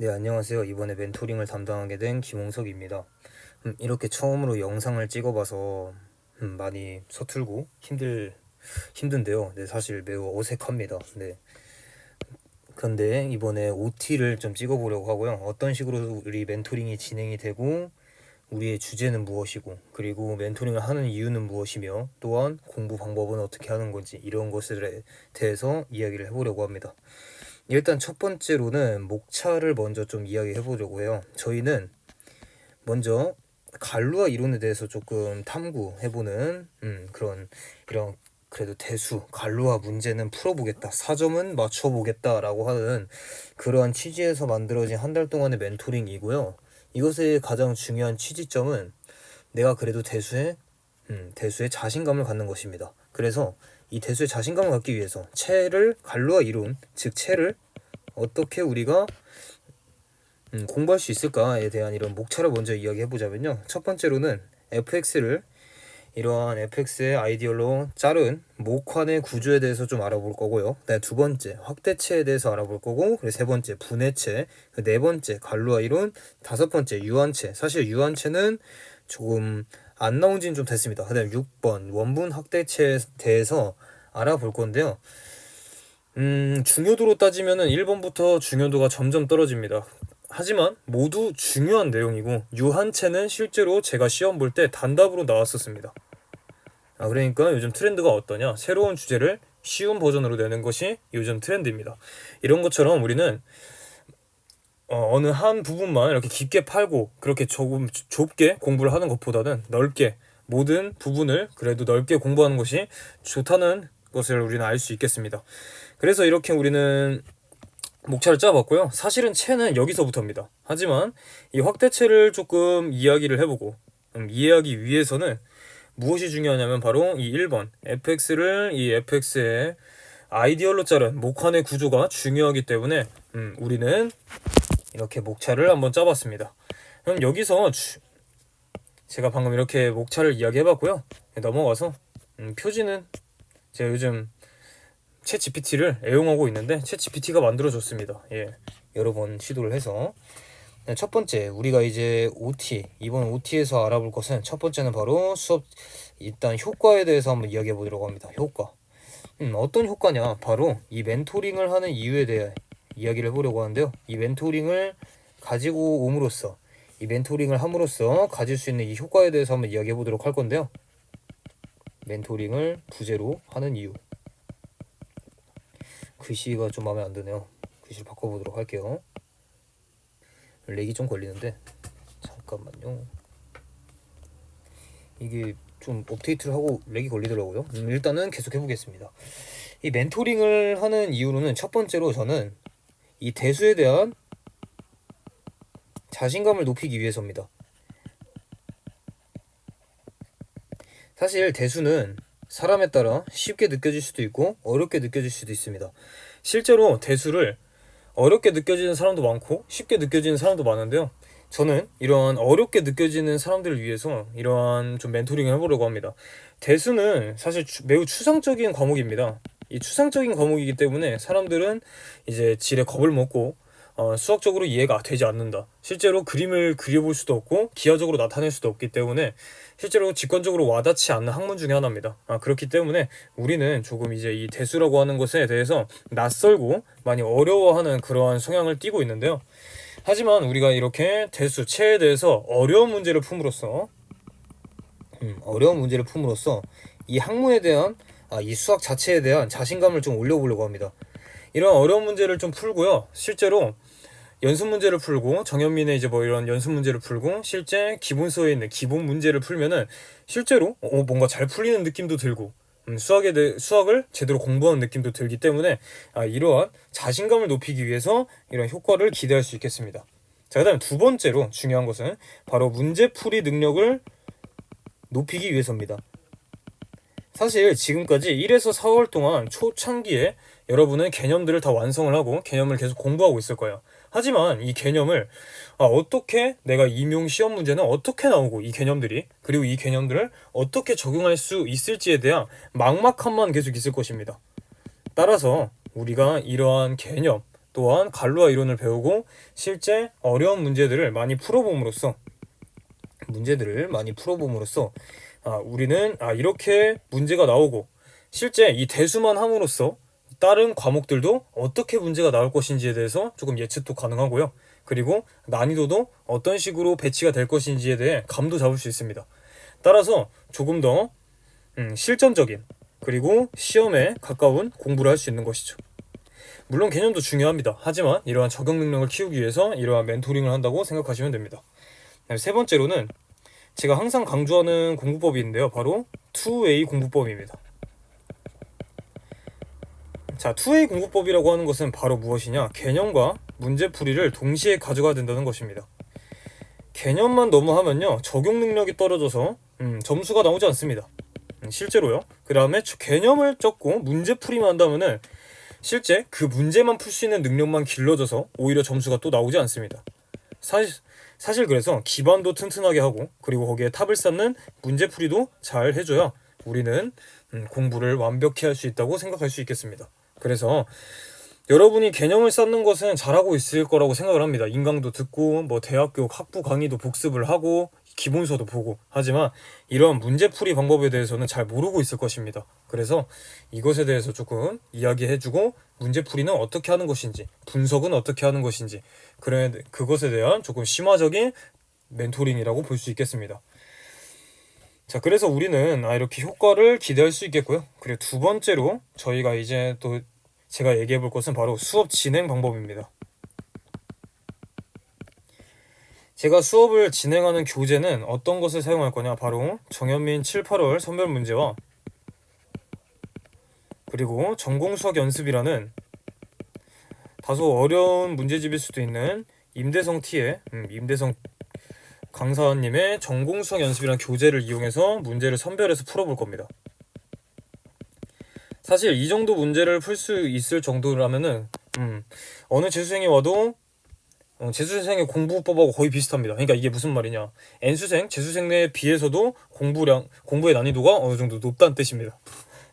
네, 안녕하세요. 이번에 멘토링을 담당하게 된 김홍석입니다. 음, 이렇게 처음으로 영상을 찍어봐서 음, 많이 서툴고 힘들 힘든데요. 네, 사실 매우 어색합니다. 네. 그런데 이번에 OT를 좀 찍어보려고 하고요. 어떤 식으로 우리 멘토링이 진행이 되고 우리의 주제는 무엇이고 그리고 멘토링을 하는 이유는 무엇이며 또한 공부 방법은 어떻게 하는 건지 이런 것에 대해서 이야기를 해보려고 합니다. 일단 첫 번째로는 목차를 먼저 좀 이야기해 보려고 해요. 저희는 먼저 갈루와 이론에 대해서 조금 탐구해보는 음, 그런 이런 그래도 대수 갈루와 문제는 풀어보겠다 사점은 맞춰보겠다라고 하는 그러한 취지에서 만들어진 한 달 동안의 멘토링이고요. 이것의 가장 중요한 취지점은 내가 그래도 대수에 음, 대수에 자신감을 갖는 것입니다. 그래서 이 대수에 자신감을 갖기 위해서 체를 갈루와 이론 즉 체를 어떻게 우리가 음, 공부할 수 있을까에 대한 이런 목차를 먼저 이야기해 보자면요. 첫 번째로는 fx를 이러한 fx의 아이디얼로 자른 목환의 구조에 대해서 좀 알아볼 거고요. 네, 두 번째 확대체에 대해서 알아볼 거고, 그리고 세 번째 분해체, 그네 번째 갈루와 이론, 다섯 번째 유한체. 사실 유한체는 조금 안 나온 지는 좀 됐습니다. 그다음 6번 원분 확대체에 대해서 알아볼 건데요. 음, 중요도로 따지면은 1번부터 중요도가 점점 떨어집니다. 하지만 모두 중요한 내용이고 유한체는 실제로 제가 시험 볼 때 단답으로 나왔었습니다. 아, 그러니까 요즘 트렌드가 어떠냐? 새로운 주제를 쉬운 버전으로 내는 것이 요즘 트렌드입니다. 이런 것처럼 우리는 어, 어느 한 부분만 이렇게 깊게 팔고 그렇게 조금 좁- 좁게 공부를 하는 것보다는 넓게 모든 부분을 그래도 넓게 공부하는 것이 좋다는 것을 우리는 알 수 있겠습니다. 그래서 이렇게 우리는 목차를 짜봤고요. 사실은 체는 여기서부터입니다. 하지만 이 확대체를 조금 이야기를 해보고 음, 이해하기 위해서는 무엇이 중요하냐면 바로 이 1번 fx를 이 fx의 아이디얼로 자른 목환의 구조가 중요하기 때문에 음, 우리는 이렇게 목차를 한번 짜봤습니다. 그럼 여기서 주- 제가 방금 이렇게 목차를 이야기해봤고요. 넘어가서 음, 표지는 제가 요즘 챗 GPT를 애용하고 있는데 챗 GPT가 만들어줬습니다. 예, 여러 번 시도를 해서 네, 첫 번째 우리가 이제 OT 이번 OT에서 알아볼 것은 첫 번째는 바로 수업 일단 효과에 대해서 한번 이야기해 보도록 합니다. 효과. 음, 어떤 효과냐? 바로 이 멘토링을 하는 이유에 대해 이야기를 해보려고 하는데요. 이 멘토링을 가지고 옴으로써 이 멘토링을 함으로써 가질 수 있는 이 효과에 대해서 한번 이야기해 보도록 할 건데요. 멘토링을 부제로 하는 이유. 글씨가 좀 마음에 안 드네요. 글씨를 바꿔보도록 할게요. 렉이 좀 걸리는데 잠깐만요. 이게 좀 업데이트를 하고 렉이 걸리더라고요. 음, 일단은 계속 해보겠습니다. 이 멘토링을 하는 이유로는 첫 번째로 저는 이 대수에 대한 자신감을 높이기 위해서입니다. 사실 대수는 사람에 따라 쉽게 느껴질 수도 있고 어렵게 느껴질 수도 있습니다. 실제로 대수를 어렵게 느껴지는 사람도 많고 쉽게 느껴지는 사람도 많은데요. 저는 이러한 어렵게 느껴지는 사람들을 위해서 이러한 좀 멘토링을 해보려고 합니다. 대수는 사실 추- 매우 추상적인 과목입니다. 이 추상적인 과목이기 때문에 사람들은 이제 질에 겁을 먹고 어, 수학적으로 이해가 되지 않는다. 실제로 그림을 그려볼 수도 없고 기하적으로 나타낼 수도 없기 때문에 실제로 직관적으로 와닿지 않는 학문 중에 하나입니다. 아, 그렇기 때문에 우리는 조금 이제 이 대수라고 하는 것에 대해서 낯설고 많이 어려워하는 그러한 성향을 띠고 있는데요. 하지만 우리가 이렇게 대수, 체에 대해서 어려운 문제를 품으로써 음, 어려운 문제를 품으로써 이 학문에 대한 아, 이 수학 자체에 대한 자신감을 좀 올려보려고 합니다. 이런 어려운 문제를 좀 풀고요. 실제로 연습 문제를 풀고 정현민의 이제 뭐 이런 연습 문제를 풀고 실제 기본서에 있는 기본 문제를 풀면은 실제로 어, 뭔가 잘 풀리는 느낌도 들고 음, 수학에 대해 수학을 제대로 공부하는 느낌도 들기 때문에 아, 이러한 자신감을 높이기 위해서 이런 효과를 기대할 수 있겠습니다. 자, 그다음 두 번째로 중요한 것은 바로 문제풀이 능력을 높이기 위해서입니다. 사실 지금까지 1에서 4월 동안 초창기에 여러분은 개념들을 다 완성을 하고 개념을 계속 공부하고 있을 거예요. 하지만 이 개념을 아, 어떻게 내가 임용 시험 문제는 어떻게 나오고 이 개념들이 그리고 이 개념들을 어떻게 적용할 수 있을지에 대한 막막함만 계속 있을 것입니다. 따라서 우리가 이러한 개념 또한 갈루아 이론을 배우고 실제 어려운 문제들을 많이 풀어봄으로써 문제들을 많이 풀어봄으로써 아, 우리는 아, 이렇게 문제가 나오고 실제 이 대수만 함으로써 다른 과목들도 어떻게 문제가 나올 것인지에 대해서 조금 예측도 가능하고요. 그리고 난이도도 어떤 식으로 배치가 될 것인지에 대해 감도 잡을 수 있습니다. 따라서 조금 더 음, 실전적인 그리고 시험에 가까운 공부를 할 수 있는 것이죠. 물론 개념도 중요합니다. 하지만 이러한 적용 능력을 키우기 위해서 이러한 멘토링을 한다고 생각하시면 됩니다. 네, 세 번째로는 제가 항상 강조하는 공부법이 있는데요. 바로 2A 공부법입니다. 자, 2A 공부법이라고 하는 것은 바로 무엇이냐? 개념과 문제풀이를 동시에 가져가야 된다는 것입니다. 개념만 너무 하면요. 적용 능력이 떨어져서 음, 점수가 나오지 않습니다. 음, 실제로요. 그 다음에 개념을 적고 문제풀이만 한다면은 실제 그 문제만 풀 수 있는 능력만 길러져서 오히려 점수가 또 나오지 않습니다. 사실, 사실 그래서 기반도 튼튼하게 하고 그리고 거기에 탑을 쌓는 문제풀이도 잘 해줘야 우리는 음, 공부를 완벽히 할 수 있다고 생각할 수 있겠습니다. 그래서 여러분이 개념을 쌓는 것은 잘하고 있을 거라고 생각을 합니다. 인강도 듣고 뭐 대학교 학부 강의도 복습을 하고 기본서도 보고 하지만 이런 문제풀이 방법에 대해서는 잘 모르고 있을 것입니다. 그래서 이것에 대해서 조금 이야기해주고 문제풀이는 어떻게 하는 것인지 분석은 어떻게 하는 것인지 그래 그것에 대한 조금 심화적인 멘토링이라고 볼 수 있겠습니다. 자, 그래서 우리는 아, 이렇게 효과를 기대할 수 있겠고요. 그리고 두 번째로 저희가 이제 또 제가 얘기해 볼 것은 바로 수업 진행 방법입니다. 제가 수업을 진행하는 교재는 어떤 것을 사용할 거냐? 바로 정현민 7, 8월 선별 문제와 그리고 전공 수학 연습이라는 다소 어려운 문제집일 수도 있는 임대성 T의 음, 임대성 강사님의 전공 수학 연습이라는 교재를 이용해서 문제를 선별해서 풀어볼 겁니다. 사실 이 정도 문제를 풀 수 있을 정도라면은 음, 어느 재수생이 와도 어, 재수생의 공부법하고 거의 비슷합니다. 그러니까 이게 무슨 말이냐? N수생, 재수생에 비해서도 공부량, 공부의 난이도가 어느 정도 높다는 뜻입니다.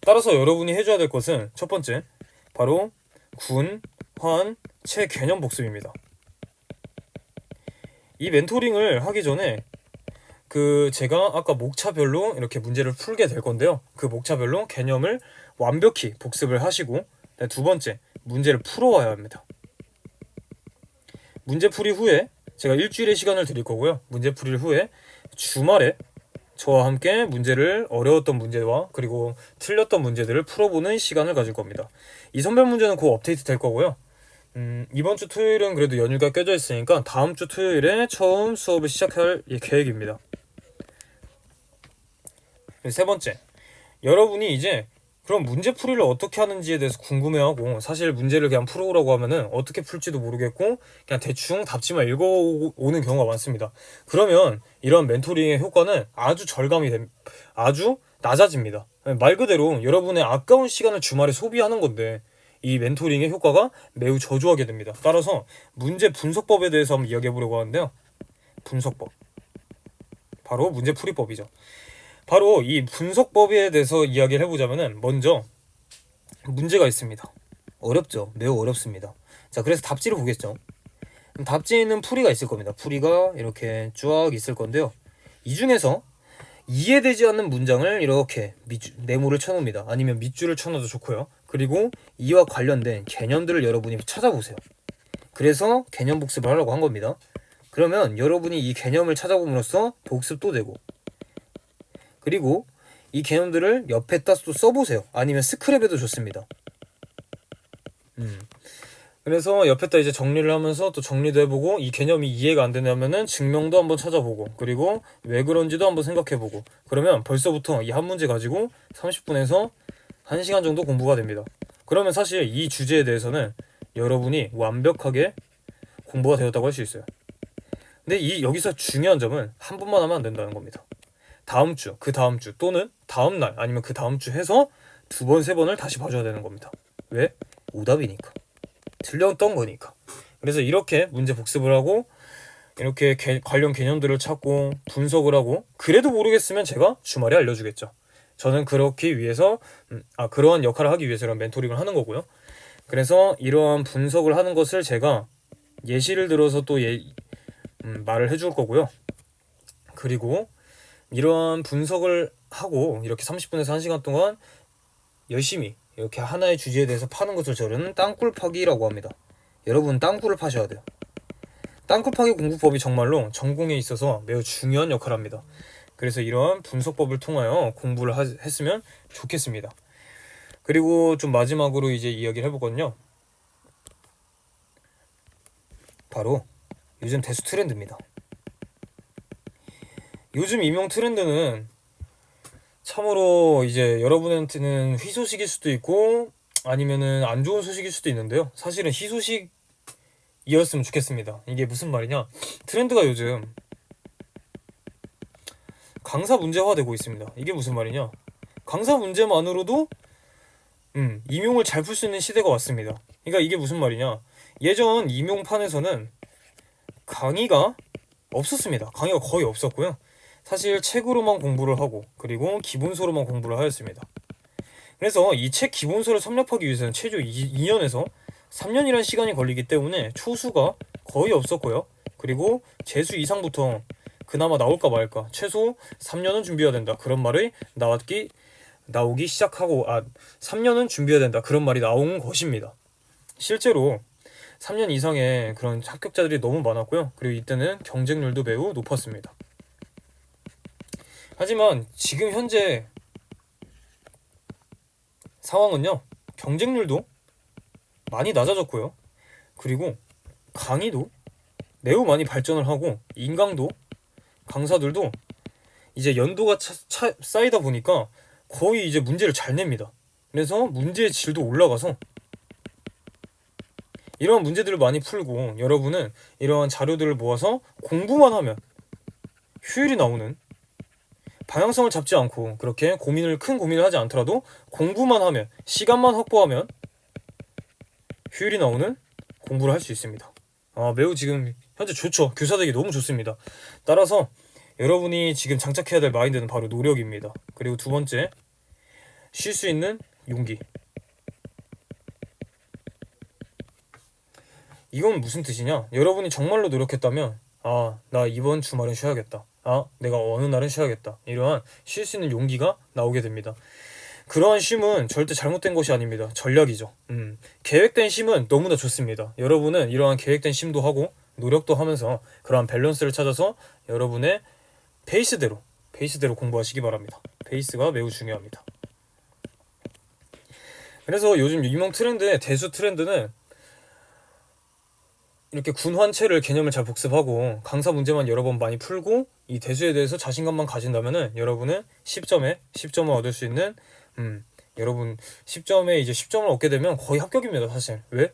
따라서 여러분이 해줘야 될 것은 첫 번째, 바로 군, 환, 체 개념 복습입니다. 이 멘토링을 하기 전에 그 제가 아까 목차별로 이렇게 문제를 풀게 될 건데요. 그 목차별로 개념을 완벽히 복습을 하시고 두 번째, 문제를 풀어와야 합니다. 문제풀이 후에 제가 일주일의 시간을 드릴 거고요. 문제풀이 후에 주말에 저와 함께 문제를 어려웠던 문제와 그리고 틀렸던 문제들을 풀어보는 시간을 가질 겁니다. 이 선별 문제는 곧 업데이트 될 거고요. 음, 이번 주 토요일은 그래도 연휴가 껴져 있으니까 다음 주 토요일에 처음 수업을 시작할 계획입니다. 세 번째, 여러분이 이제 그럼 문제 풀이를 어떻게 하는지에 대해서 궁금해하고 사실 문제를 그냥 풀어오라고 하면은 어떻게 풀지도 모르겠고 그냥 대충 답지만 읽어오는 경우가 많습니다. 그러면 이런 멘토링의 효과는 아주 절감이 됩니다. 아주 낮아집니다. 말 그대로 여러분의 아까운 시간을 주말에 소비하는 건데 이 멘토링의 효과가 매우 저조하게 됩니다. 따라서 문제 분석법에 대해서 한번 이야기해 보려고 하는데요. 분석법. 바로 문제 풀이법이죠. 바로 이 분석법에 대해서 이야기를 해보자면은 먼저 문제가 있습니다. 어렵죠. 매우 어렵습니다. 자, 그래서 답지를 보겠죠. 답지에는 풀이가 있을 겁니다. 풀이가 이렇게 쫙 있을 건데요. 이 중에서 이해되지 않는 문장을 이렇게 밑줄, 네모를 쳐놓습니다. 아니면 밑줄을 쳐놓어도 좋고요. 그리고 이와 관련된 개념들을 여러분이 찾아보세요. 그래서 개념 복습을 하려고 한 겁니다. 그러면 여러분이 이 개념을 찾아봄으로써 복습도 되고 그리고 이 개념들을 옆에다 또 써보세요. 아니면 스크랩에도 좋습니다. 음. 그래서 옆에다 이제 정리를 하면서 또 정리도 해보고 이 개념이 이해가 안 되냐면은 증명도 한번 찾아보고 그리고 왜 그런지도 한번 생각해보고 그러면 벌써부터 이 한 문제 가지고 30분에서 1시간 정도 공부가 됩니다. 그러면 사실 이 주제에 대해서는 여러분이 완벽하게 공부가 되었다고 할 수 있어요. 근데 이 여기서 중요한 점은 한 번만 하면 안 된다는 겁니다. 다음 주, 그 다음 주 또는 다음 날 아니면 그 다음 주 해서 두 번, 세 번을 다시 봐줘야 되는 겁니다. 왜? 오답이니까. 틀렸던 거니까. 그래서 이렇게 문제 복습을 하고 이렇게 개, 관련 개념들을 찾고 분석을 하고 그래도 모르겠으면 제가 주말에 알려주겠죠. 저는 그렇기 위해서 음, 아 그러한 역할을 하기 위해서 멘토링을 하는 거고요. 그래서 이러한 분석을 하는 것을 제가 예시를 들어서 또 예, 음, 말을 해줄 거고요. 그리고 이러한 분석을 하고 이렇게 30분에서 1시간 동안 열심히 이렇게 하나의 주제에 대해서 파는 것을 저는 땅굴 파기라고 합니다. 여러분 땅굴을 파셔야 돼요. 땅굴 파기 공부법이 정말로 전공에 있어서 매우 중요한 역할을 합니다. 그래서 이러한 분석법을 통하여 공부를 하, 했으면 좋겠습니다. 그리고 좀 마지막으로 이제 이야기를 해보거든요. 바로 요즘 대수 트렌드입니다. 요즘 임용 트렌드는 참으로 이제 여러분한테는 희소식일 수도 있고 아니면은 안 좋은 소식일 수도 있는데요. 사실은 희소식이었으면 좋겠습니다. 이게 무슨 말이냐? 트렌드가 요즘 강사 문제화되고 있습니다. 이게 무슨 말이냐? 강사 문제만으로도 음, 임용을 잘 풀 수 있는 시대가 왔습니다. 그러니까 이게 무슨 말이냐? 예전 임용판에서는 강의가 없었습니다. 강의가 거의 없었고요. 사실 책으로만 공부를 하고 그리고 기본서로만 공부를 하였습니다. 그래서 이 책 기본서를 섭렵하기 위해서는 최소 2 년에서 3년이라는 시간이 걸리기 때문에 초수가 거의 없었고요. 그리고 재수 이상부터 그나마 나올까 말까 최소 3년은 준비해야 된다 그런 말이 나왔기 나오기 시작하고 아 3년은 준비해야 된다 그런 말이 나온 것입니다. 실제로 3년 이상의 그런 합격자들이 너무 많았고요. 그리고 이때는 경쟁률도 매우 높았습니다. 하지만 지금 현재 상황은요. 경쟁률도 많이 낮아졌고요. 그리고 강의도 매우 많이 발전을 하고 인강도 강사들도 이제 연도가 차, 차, 쌓이다 보니까 거의 이제 문제를 잘 냅니다. 그래서 문제의 질도 올라가서 이러한 문제들을 많이 풀고 여러분은 이러한 자료들을 모아서 공부만 하면 효율이 나오는 방향성을 잡지 않고 그렇게 고민을 큰 고민을 하지 않더라도 공부만 하면 시간만 확보하면 효율이 나오는 공부를 할 수 있습니다. 아, 매우 지금 현재 좋죠. 교사되기 너무 좋습니다. 따라서 여러분이 지금 장착해야 될 마인드는 바로 노력입니다. 그리고 두 번째 쉴 수 있는 용기. 이건 무슨 뜻이냐? 여러분이 정말로 노력했다면 아, 나 이번 주말은 쉬어야겠다. 아, 내가 어느 날은 쉬어야겠다. 이러한 쉴 수 있는 용기가 나오게 됩니다. 그러한 쉼은 절대 잘못된 것이 아닙니다. 전략이죠. 음, 계획된 쉼은 너무나 좋습니다. 여러분은 이러한 계획된 쉼도 하고 노력도 하면서 그러한 밸런스를 찾아서 여러분의 페이스대로 페이스대로 공부하시기 바랍니다. 페이스가 매우 중요합니다. 그래서 요즘 유명 트렌드의 대수 트렌드는 이렇게 군환체를 개념을 잘 복습하고 강사 문제만 여러 번 많이 풀고 이 대수에 대해서 자신감만 가진다면은 여러분은 10점에 10점을 얻을 수 있는 음 여러분 10점에 이제 10점을 얻게 되면 거의 합격입니다 사실 왜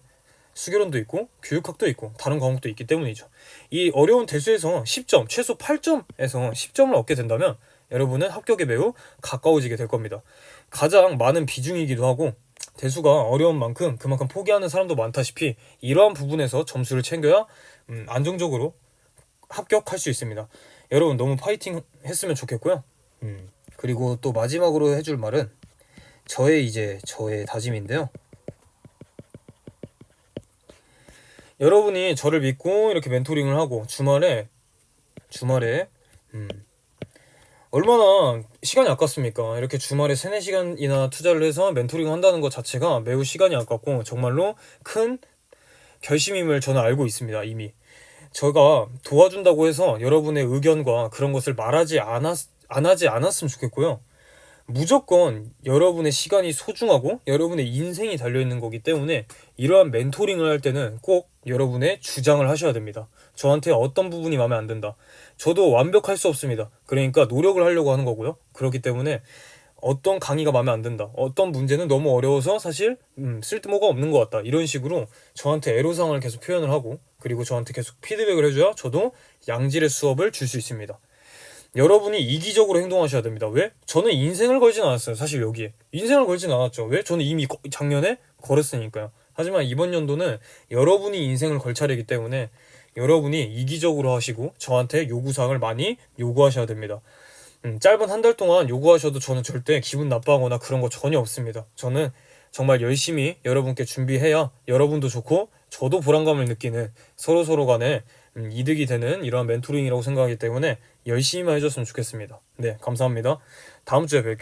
수결원도 있고 교육학도 있고 다른 과목도 있기 때문이죠 이 어려운 대수에서 10점 최소 8점에서 10점을 얻게 된다면 여러분은 합격에 매우 가까워지게 될 겁니다 가장 많은 비중이기도 하고 대수가 어려운 만큼 그만큼 포기하는 사람도 많다시피 이러한 부분에서 점수를 챙겨야 음, 안정적으로 합격할 수 있습니다. 여러분 너무 파이팅 했으면 좋겠고요. 음, 그리고 또 마지막으로 해줄 말은 저의 이제 저의 다짐인데요. 여러분이 저를 믿고 이렇게 멘토링을 하고 주말에 주말에 음, 얼마나 시간이 아깝습니까? 이렇게 주말에 3, 4시간이나 투자를 해서 멘토링 한다는 것 자체가 매우 시간이 아깝고 정말로 큰 결심임을 저는 알고 있습니다, 이미. 제가 도와준다고 해서 여러분의 의견과 그런 것을 말하지 않았, 안 하지 않았으면 좋겠고요. 무조건 여러분의 시간이 소중하고 여러분의 인생이 달려있는 거기 때문에 이러한 멘토링을 할 때는 꼭 여러분의 주장을 하셔야 됩니다. 저한테 어떤 부분이 마음에 안 든다. 저도 완벽할 수 없습니다. 그러니까 노력을 하려고 하는 거고요. 그렇기 때문에 어떤 강의가 마음에 안 든다. 어떤 문제는 너무 어려워서 사실 음, 쓸모가 없는 것 같다. 이런 식으로 저한테 애로사항을 계속 표현을 하고 그리고 저한테 계속 피드백을 해줘야 저도 양질의 수업을 줄 수 있습니다. 여러분이 이기적으로 행동하셔야 됩니다. 왜? 저는 인생을 걸진 않았어요. 사실 여기에. 인생을 걸진 않았죠. 왜? 저는 이미 작년에 걸었으니까요. 하지만 이번 연도는 여러분이 인생을 걸 차례이기 때문에 여러분이 이기적으로 하시고 저한테 요구사항을 많이 요구하셔야 됩니다. 음, 짧은 한 달 동안 요구하셔도 저는 절대 기분 나빠하거나 그런 거 전혀 없습니다. 저는 정말 열심히 여러분께 준비해야 여러분도 좋고 저도 보람감을 느끼는 서로 서로 간에 음, 이득이 되는 이러한 멘토링이라고 생각하기 때문에 열심히만 해줬으면 좋겠습니다. 네, 감사합니다. 다음 주에 뵐게요.